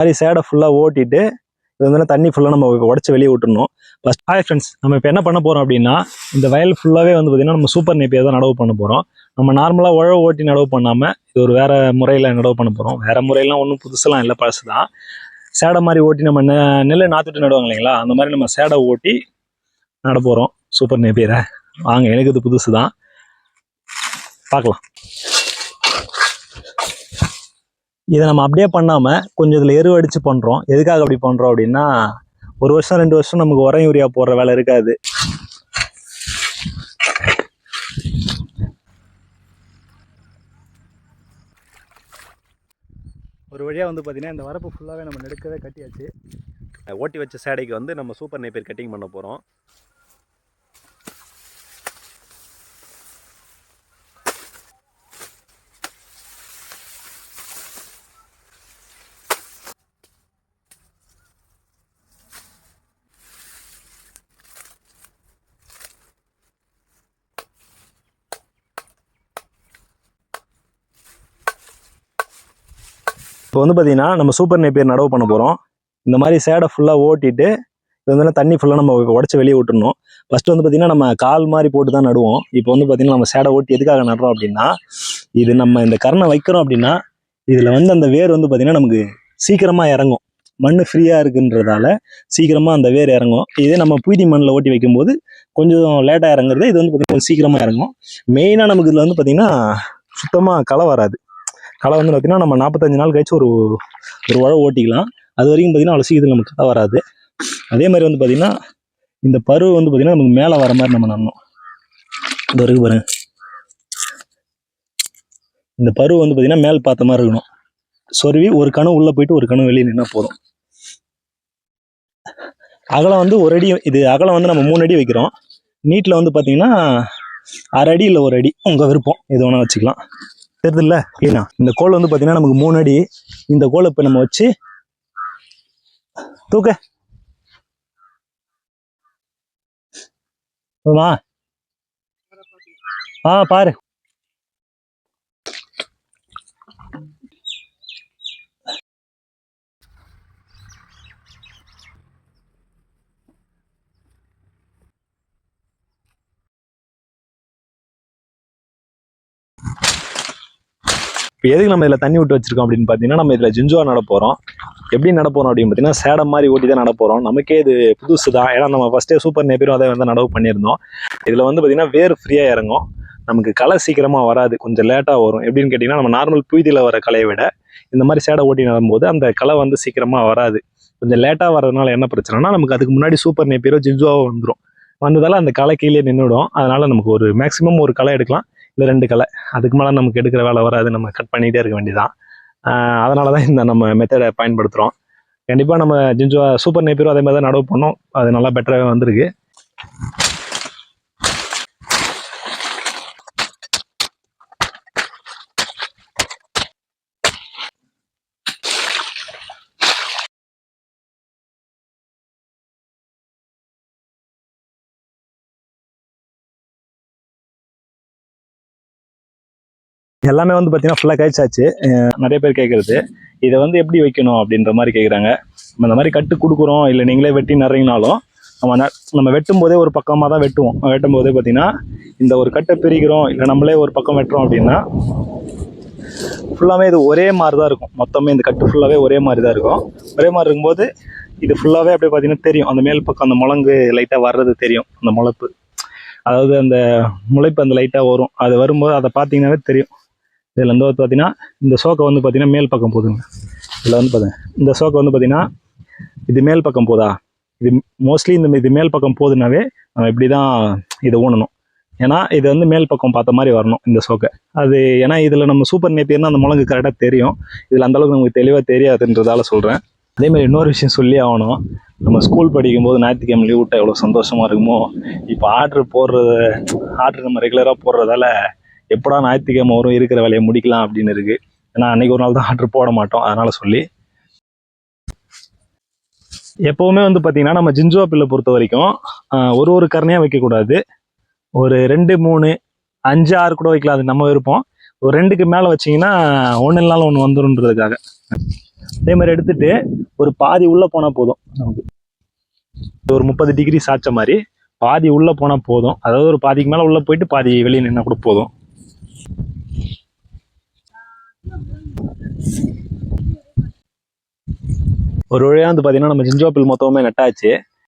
மாதிரி சேடை ஃபுல்லாக ஓட்டிட்டு இது வந்து தண்ணி ஃபுல்லாக நம்ம உடச்சி வெளியே விட்டுணும் ஃபஸ்ட் ஹாய் ஃப்ரெண்ட்ஸ் நம்ம இப்போ என்ன பண்ண போகிறோம் அப்படின்னா இந்த வயல் ஃபுல்லாகவே வந்து பார்த்திங்கன்னா நம்ம சூப்பர் நேப்பியை தான் நடவு பண்ண போகிறோம் நம்ம நார்மலாக உழவு ஓட்டி நடவு பண்ணாமல் இது ஒரு வேறு முறையில் நடவு பண்ண போகிறோம் வேறு முறையெல்லாம் ஒன்றும் புதுசெல்லாம் இல்லை பழசு தான். சேடை மாதிரி ஓட்டி நம்ம நெ நெல் நாற்றுட்டு நடுவாங்க இல்லைங்களா அந்த மாதிரி நம்ம சேடை ஓட்டி நட போகிறோம் சூப்பர் நேப்பியரை வாங்க எனக்கு இது புதுசு தான் பார்க்கலாம். இதை நம்ம அப்படியே பண்ணாமல் கொஞ்சம் இதில் எரு அடித்து பண்ணுறோம் எதுக்காக அப்படி பண்ணுறோம் அப்படின்னா ஒரு வருஷம் ரெண்டு வருஷம் நமக்கு உரம் யூரியா போடுற வேலை இருக்காது. ஒரு வழியாக வந்து பார்த்தீங்கன்னா இந்த வரப்பு ஃபுல்லாகவே நம்ம நெடுக்கவே கட்டியாச்சு. ஓட்டி வச்ச சேடைக்கு வந்து நம்ம சூப்பர் நெய்பேர் கட்டிங் பண்ண போகிறோம் இப்போ வந்து பார்த்தீங்கன்னா நம்ம சூப்பர் நேப்பியர் நடவு பண்ண போகிறோம் இந்த மாதிரி சேடை ஃபுல்லாக ஓட்டிட்டு இது வந்து தண்ணி ஃபுல்லாக நம்ம உடச்சி வெளியே விட்டுணும் ஃபஸ்ட்டு வந்து பார்த்திங்கன்னா நம்ம கால் மாதிரி போட்டு தான் நடுவோம். இப்போ வந்து பார்த்திங்கன்னா நம்ம சேடை ஓட்டி எதுக்காக நடுறோம் அப்படின்னா இது நம்ம இந்த கரணை வைக்கிறோம் அப்படின்னா இதில் வந்து அந்த வேர் வந்து பார்த்திங்கன்னா நமக்கு சீக்கிரமாக இறங்கும். மண் ஃப்ரீயாக இருக்குன்றதால சீக்கிரமாக அந்த வேர் இறங்கும். இதே நம்ம புய்தி மண்ணில் ஓட்டி வைக்கும்போது கொஞ்சம் லேட்டாக இறங்குறது இது வந்து பார்த்திங்கன்னா சீக்கிரமாக இறங்கும். மெயினாக நமக்கு இதில் வந்து பார்த்திங்கன்னா சுத்தமாக களை வராது. களை வந்து பார்த்திங்கன்னா நம்ம நாற்பத்தஞ்சு நாள் கழிச்சு ஒரு ஒரு உழவு ஓட்டிக்கலாம். அது வரைக்கும் பார்த்தீங்கன்னா அவ்வளோ சீக்கிரத்தில் நமக்கு களை வராது. அதே மாதிரி வந்து பார்த்திங்கன்னா இந்த பருவ வந்து பார்த்திங்கன்னா நமக்கு மேலே வர மாதிரி நம்ம நடணும். இந்த வரைக்கும் பாருங்க. இந்த பருவ வந்து பார்த்திங்கன்னா மேல் பார்த்த மாதிரி இருக்கணும். சொருவி ஒரு கணு உள்ளே போயிட்டு ஒரு கணு வெளியே நின்னா போதும். அகலம் வந்து ஒரு அடி இது அகலம் வந்து நம்ம மூணு அடி வைக்கிறோம். நீட்டில் வந்து பார்த்தீங்கன்னா அரை அடி இல்லை ஒரு அடி உங்கள் விருப்பம். எது வேணால் வச்சுக்கலாம். தெரியுதுல்ல ஏன்னா இந்த கோல் வந்து பார்த்தீங்கன்னா நமக்கு மூணு அடி. இந்த கோலை இப்போ நம்ம வச்சு தூக்க. ஆமா ஆ பாரு. இப்போ எதுக்கு நம்ம இதில் தண்ணி விட்டு வச்சிருக்கோம் அப்படின்னு பார்த்தீங்கன்னா நம்ம இதில் ஜிஞ்சுவா நட போகிறோம் எப்படி நட போகிறோம் அப்படின்னு பார்த்தீங்கன்னா சேடம் மாதிரி ஓட்டி தான் நட போகிறோம் நமக்கே இது புதுசு தான் ஏன்னா நம்ம ஃபஸ்ட்டே சூப்பர் நேப்பிரும் அதை வந்து நடவு பண்ணியிருந்தோம். இதில் வந்து பார்த்தீங்கன்னா வேர் ஃப்ரீயாக இறங்கும். நமக்கு களை சீக்கிரமாக வராது. கொஞ்சம் லேட்டாக வரும். எப்படின்னு கேட்டிங்கன்னா நம்ம நார்மல் புய்தியில் வர களையை விட இந்த மாதிரி சேடை ஓட்டி நடும்போது அந்த களை வந்து சீக்கிரமாக வராது. கொஞ்சம் லேட்டாக வரதுனால என்ன பிரச்சனைனா நமக்கு அதுக்கு முன்னாடி சூப்பர் நேப்பியரோ ஜிஞ்சுவாவோ வந்துடும் வந்ததால் அந்த களை கீழே நின்றுடும் அதனால் நமக்கு ஒரு மேக்ஸிமம் ஒரு களை எடுக்கலாம். இல்லை ரெண்டு களை அதுக்கு மேலே நமக்கு எடுக்கிற வேலை வராது. நம்ம கட் பண்ணிகிட்டே இருக்க வேண்டியதான் அதனால தான் இந்த நம்ம மெத்தடை பயன்படுத்துகிறோம் கண்டிப்பாக நம்ம ஜிஞ்சுவா சூப்பர் நேப்பியரும் அதே மாதிரி தான் நடவு பண்ணோம். அது நல்லா பெட்டராகவே வந்திருக்கு. எல்லாமே வந்து பார்த்தீங்கன்னா ஃபுல்லாக கழிச்சாச்சு. நிறைய பேர் கேட்குறது இதை வந்து எப்படி வைக்கணும் அப்படின்ற மாதிரி கேட்குறாங்க நம்ம இந்த மாதிரி கட்டு கொடுக்குறோம் இல்லை நீங்களே வெட்டி நிறையினாலும் நம்ம நம்ம வெட்டும் போதே ஒரு பக்கமாக தான் வெட்டுவோம். வெட்டும் போதே பார்த்தீங்கன்னா இந்த ஒரு கட்டை பிரிக்கிறோம் இல்லை நம்மளே ஒரு பக்கம் வெட்டுறோம் அப்படின்னா ஃபுல்லாகவே இது ஒரே மாதிரி தான் இருக்கும். மொத்தமே இந்த கட்டு ஃபுல்லாகவே ஒரே மாதிரி தான் இருக்கும். ஒரே மாதிரி இருக்கும்போது இது ஃபுல்லாகவே அப்படியே பார்த்தீங்கன்னா தெரியும். அந்த மேல் பக்கம் அந்த முழங்கு லைட்டாக வர்றது தெரியும் அந்த முளைப்பு. அதாவது அந்த முளைப்பு அந்த லைட்டாக வரும். அது வரும்போது அதை பார்த்தீங்கன்னாவே தெரியும். இதில் வந்து பார்த்தீங்கன்னா இந்த சோக்கை வந்து பார்த்தீங்கன்னா மேல் பக்கம் போகுதுங்க இதில் வந்து பார்த்தீங்கன்னா இந்த சோக்கை வந்து பார்த்தீங்கன்னா இது மேல் பக்கம் போதா? இது மோஸ்ட்லி இந்த இது மேல் பக்கம் போகுதுனாவே நம்ம இப்படி தான் இதை ஊனணும். ஏன்னா இது வந்து மேல் பக்கம் பார்த்த மாதிரி வரணும் இந்த சோக்கை. அது ஏன்னா இதில் நம்ம சூப்பர் நேப்பியர்னா அந்த முழங்கு கரெக்டாக தெரியும். இதில் அந்தளவுக்கு நமக்கு தெளிவாக தெரியாதுன்றதால சொல்கிறேன் அதேமாதிரி இன்னொரு விஷயம் சொல்லி ஆகணும். நம்ம ஸ்கூல் படிக்கும்போது ஞாயிற்றுக்கிழமை லீவ் விட்டால் எவ்வளோ சந்தோஷமாக இருக்குமோ? இப்போ ஆர்டர் போடுறது ஆர்டர் நம்ம ரெகுலராக போடுறதால எப்படா ஞாயிற்றுக்கிழமை வரும் இருக்கிற வேலையை முடிக்கலாம் அப்படின்னு இருக்கு. ஏன்னா அன்னைக்கு ஒரு நாள் தான் ஆர்டர் போட மாட்டோம். அதனால் சொல்லி எப்போவுமே வந்து பார்த்திங்கன்னா நம்ம ஜிஞ்சோ பில்லை பொறுத்த வரைக்கும் ஒரு ஒரு கருணையாக வைக்கக்கூடாது. ஒரு ரெண்டு மூணு அஞ்சு ஆறு கூட வைக்கலாம். அது நம்ம விருப்பம். ஒரு ரெண்டுக்கு மேலே வச்சிங்கன்னா ஒன்று இல்லைனாலும் ஒன்று வந்துருன்றதுக்காக. அதே மாதிரி எடுத்துட்டு ஒரு பாதி உள்ளே போனால் போதும். நமக்கு. ஒரு முப்பது டிகிரி சாய்ச்ச மாதிரி பாதி உள்ளே போனால் போதும். அதாவது ஒரு பாதிக்கு மேலே உள்ளே போயிட்டு பாதி வெளியே நின்னா கூட போதும். ஒரு வழியா வந்து பாத்தீங்கன்னா நம்ம ஜிஞ்சோப்பில் மொத்தமே நட்டாச்சு.